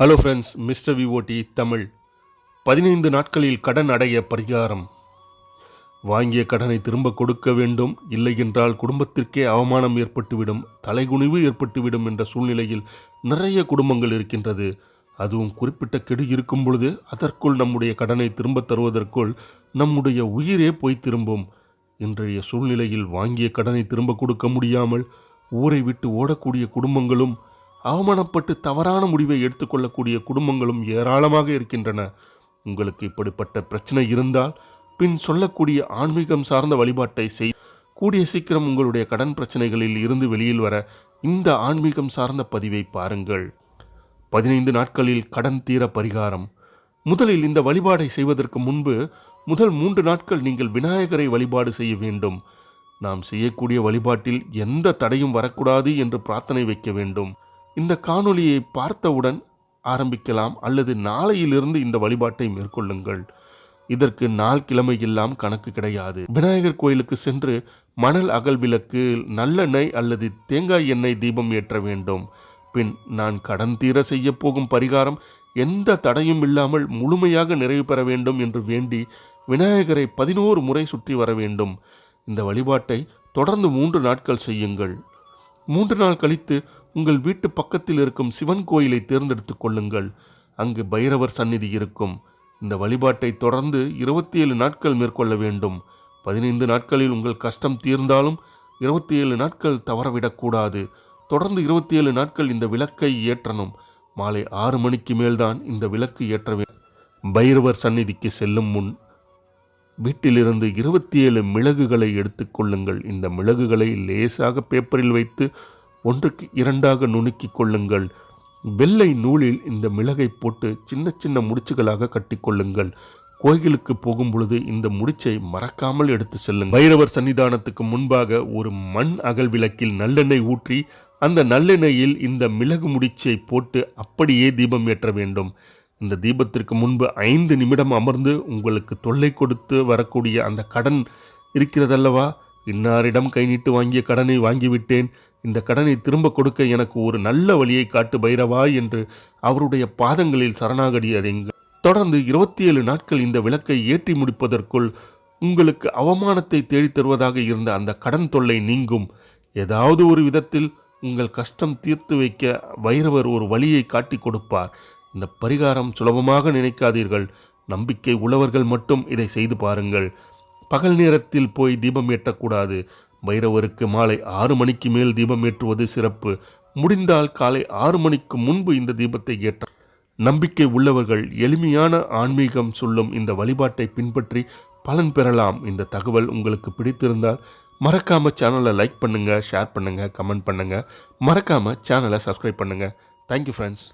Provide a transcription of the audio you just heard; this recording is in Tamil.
Hello friends mister VOD Tamil. பதினைந்து நாட்களில் கடன் அடைய பரிகாரம். வாங்கிய கடனை திரும்ப கொடுக்க வேண்டும். இல்லை என்றால் குடும்பத்திற்கே அவமானம் ஏற்பட்டுவிடும் தலைகுனிவு ஏற்பட்டுவிடும் என்ற சூழ்நிலையில் நிறைய குடும்பங்கள் இருக்கின்றது. அதுவும் குறிப்பிட்ட கெடு இருக்கும் பொழுது அதற்குள் நம்முடைய கடனை திரும்ப தருவதற்குள் நம்முடைய உயிரே போய் திரும்பும். இன்றைய சூழ்நிலையில் வாங்கிய கடனை திரும்ப கொடுக்க முடியாமல் ஊரை விட்டு ஓடக்கூடிய குடும்பங்களும் அவமானப்பட்டு தவறான முடிவை எடுத்துக்கொள்ளக்கூடிய குடும்பங்களும் ஏராளமாக இருக்கின்றன. உங்களுக்கு இப்படிப்பட்ட பிரச்சனை இருந்தால் பின் சொல்லக்கூடிய ஆன்மீகம் சார்ந்த வழிபாட்டை செய். கூடிய சீக்கிரம் உங்களுடைய கடன் பிரச்சனைகளில் இருந்து வெளியில் வர இந்த ஆன்மீகம் சார்ந்த பதிவை பாருங்கள். பதினைந்து நாட்களில் கடன் தீர பரிகாரம். முதலில் இந்த வழிபாடை செய்வதற்கு முன்பு முதல் மூன்று நாட்கள் நீங்கள் விநாயகரை வழிபாடு செய்ய வேண்டும். நாம் செய்யக்கூடிய வழிபாட்டில் எந்த தடையும் வரக்கூடாது என்று பிரார்த்தனை வைக்க வேண்டும். இந்த காணொளியை பார்த்தவுடன் ஆரம்பிக்கலாம் அல்லது நாளையிலிருந்து இந்த வழிபாட்டை மேற்கொள்ளுங்கள். இதற்கு நாள் கிழமை எல்லாம் கணக்கு கிடையாது. விநாயகர் கோயிலுக்கு சென்று மணல் அகல் விளக்கு நல்லெண்ணெய் அல்லது தேங்காய் எண்ணெய் தீபம் ஏற்ற வேண்டும். பின் நான் கடன் தீர செய்ய போகும் பரிகாரம் எந்த தடையும் இல்லாமல் முழுமையாக நிறைவு பெற வேண்டும் என்று வேண்டி விநாயகரை பதினோரு முறை சுற்றி வர வேண்டும். இந்த வழிபாட்டை தொடர்ந்து மூன்று நாட்கள் செய்யுங்கள். மூன்று நாள் கழித்து உங்கள் வீட்டு பக்கத்தில் இருக்கும் சிவன் கோயிலை தேர்ந்தெடுத்துக் கொள்ளுங்கள். அங்கு பைரவர் சந்நிதி இருக்கும். இந்த வழிபாட்டை தொடர்ந்து இருபத்தி ஏழு நாட்கள் மேற்கொள்ள வேண்டும். பதினைந்து நாட்களில் உங்கள் கஷ்டம் தீர்ந்தாலும் இருபத்தி ஏழு நாட்கள் தவறவிடக்கூடாது. தொடர்ந்து இருபத்தி ஏழு நாட்கள் இந்த விளக்கை ஏற்றணும். மாலை ஆறு மணிக்கு மேல்தான் இந்த விளக்கு ஏற்ற வேண்டும் பைரவர் சந்நிதிக்கு செல்லும் முன் வீட்டிலிருந்து இருபத்தி ஏழு மிளகுகளை எடுத்துக்கொள்ளுங்கள் இந்த மிளகுகளை லேசாக பேப்பரில் வைத்து ஒன்றுக்கு இரண்டாக நுணுக்கிக் கொள்ளுங்கள். வெள்ளை நூலில் இந்த மிளகை போட்டு சின்ன சின்ன முடிச்சுகளாக கட்டிக்கொள்ளுங்கள் கோயிலுக்கு போகும் பொழுது இந்த முடிச்சை மறக்காமல் எடுத்து செல்லுங்கள். பைரவர் சன்னிதானத்துக்கு முன்பாக ஒரு மண் அகல் விளக்கில் நல்லெண்ணெய் ஊற்றி அந்த நல்லெண்ணெயில் இந்த மிளகு முடிச்சை போட்டு அப்படியே தீபம் ஏற்ற வேண்டும். இந்த தீபத்திற்கு முன்பு ஐந்து நிமிடம் அமர்ந்து உங்களுக்கு தொல்லை கொடுத்து வரக்கூடிய அந்த கடன் இருக்கிறதல்லவா? இன்னாரிடம் கை நீட்டு வாங்கிய கடனை வாங்கிவிட்டேன். இந்த கடனை திரும்ப கொடுக்க எனக்கு ஒரு நல்ல வழியை காட்டு பைரவா என்று அவருடைய பாதங்களில் சரணாகடி அறிங்க தொடர்ந்து இருபத்தி ஏழு நாட்கள் இந்த விளக்கை ஏற்றி முடிப்பதற்குள் உங்களுக்கு அவமானத்தை தேடித் தருவதாக இருந்த அந்த கடன் தொல்லை நீங்கும். ஏதாவது ஒரு விதத்தில் உங்கள் கஷ்டம் தீர்த்து வைக்க வைரவர் ஒரு வழியை காட்டி கொடுப்பார். இந்த பரிகாரம் சுலபமாக நினைக்காதீர்கள். நம்பிக்கை உள்ளவர்கள் மட்டும் இதை செய்து பாருங்கள். பகல் நேரத்தில் போய் தீபம் ஏற்றக்கூடாது. பைரவருக்கு மாலை ஆறு மணிக்கு மேல் தீபம் ஏற்றுவது சிறப்பு. முடிந்தால் காலை ஆறு மணிக்கு முன்பு இந்த தீபத்தை ஏற்ற நம்பிக்கை உள்ளவர்கள் எளிமையான ஆன்மீகம் சொல்லும் இந்த வழிபாட்டை பின்பற்றி பலன் பெறலாம். இந்த தகவல் உங்களுக்கு பிடித்திருந்தால் மறக்காம சேனலை லைக் பண்ணுங்க ஷேர் பண்ணுங்க கமெண்ட் பண்ணுங்க. மறக்காம சேனலை சப்ஸ்கிரைப் பண்ணுங்க. Thank you friends